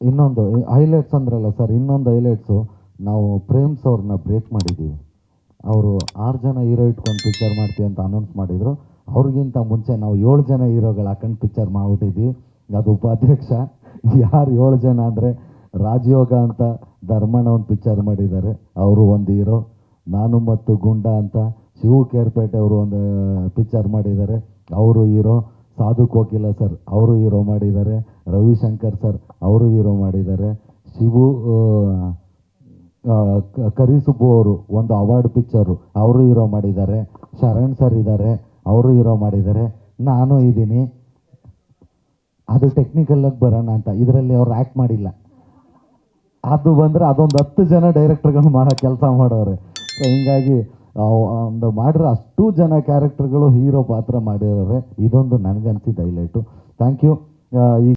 ಇನ್ನೊಂದು ಹೈಲೈಟ್ಸ್ ಅಂದ್ರಲ್ಲ ಸರ್ ಇನ್ನೊಂದು ಹೈಲೈಟ್ಸು ನಾವು ಪ್ರೇಮ್ಸ್ ಅವ್ರನ್ನ ಬ್ರೇಕ್ ಮಾಡಿದ್ದೀವಿ ಅವರು ಆರು ಜನ ಹೀರೋ ಇಟ್ಕೊಂಡು ಪಿಕ್ಚರ್ ಮಾಡ್ತೀವಿ ಅಂತ ಅನೌನ್ಸ್ ಮಾಡಿದರು. ಅವ್ರಿಗಿಂತ ಮುಂಚೆ ನಾವು ಏಳು ಜನ ಹೀರೋಗಳು ಹಾಕೊಂಡು ಪಿಕ್ಚರ್ ಮಾಡಿಬಿಟ್ಟಿದ್ವಿ. ಅದು ಉಪಾಧ್ಯಕ್ಷ. ಯಾರು ಏಳು ಜನ ಅಂದರೆ ರಾಜಯೋಗ ಅಂತ ಧರ್ಮಣ್ಣ ಒಂದು ಪಿಕ್ಚರ್ ಮಾಡಿದ್ದಾರೆ. ಅವರು ಒಂದು ಹೀರೋ ನಾನು ಮತ್ತು ಗುಂಡ ಅಂತ ಶಿವು ಕೇರ್ಪೇಟೆ ಅವರು ಒಂದು ಪಿಕ್ಚರ್ ಮಾಡಿದ್ದಾರೆ. ಅವರು ಹೀರೋ ಸಾಧು ಕೋಕಿಲ ಸರ್ ಅವರು ಹೀರೋ ಮಾಡಿದ್ದಾರೆ. ರವಿಶಂಕರ್ ಸರ್ ಅವರು ಹೀರೋ ಮಾಡಿದ್ದಾರೆ. ಶಿವು ಕರಿಸುಬ್ಬು ಅವರು ಒಂದು ಅವಾರ್ಡ್ ಪಿಕ್ಚರು ಅವರು ಹೀರೋ ಮಾಡಿದ್ದಾರೆ. ಶರಣ್ ಸರ್ ಇದ್ದಾರೆ. ಅವರು ಹೀರೋ ಮಾಡಿದ್ದಾರೆ. ನಾನು ಇದ್ದೀನಿ. ಅದು ಟೆಕ್ನಿಕಲಾಗಿ ಬರೋಣ ಅಂತ. ಇದರಲ್ಲಿ ಅವ್ರು ಆ್ಯಕ್ಟ್ ಮಾಡಿಲ್ಲ. ಅದು ಬಂದರೆ ಅದೊಂದು ಹತ್ತು ಜನ ಡೈರೆಕ್ಟರ್ಗಳು ಮಾಡೋ ಕೆಲಸ ಮಾಡೋರೆ. ಸೊ ಹಿಂಗಾಗಿ ಒಂದು ಮಾಡಿರೋ ಅಷ್ಟು ಜನ ಕ್ಯಾರೆಕ್ಟರ್ಗಳು ಹೀರೋ ಪಾತ್ರ ಮಾಡಿರೋರೆ. ಇದೊಂದು ನನಗನ್ಸಿದ್ದು ಹೈಲೈಟು ಥ್ಯಾಂಕ್ ಯು ಈ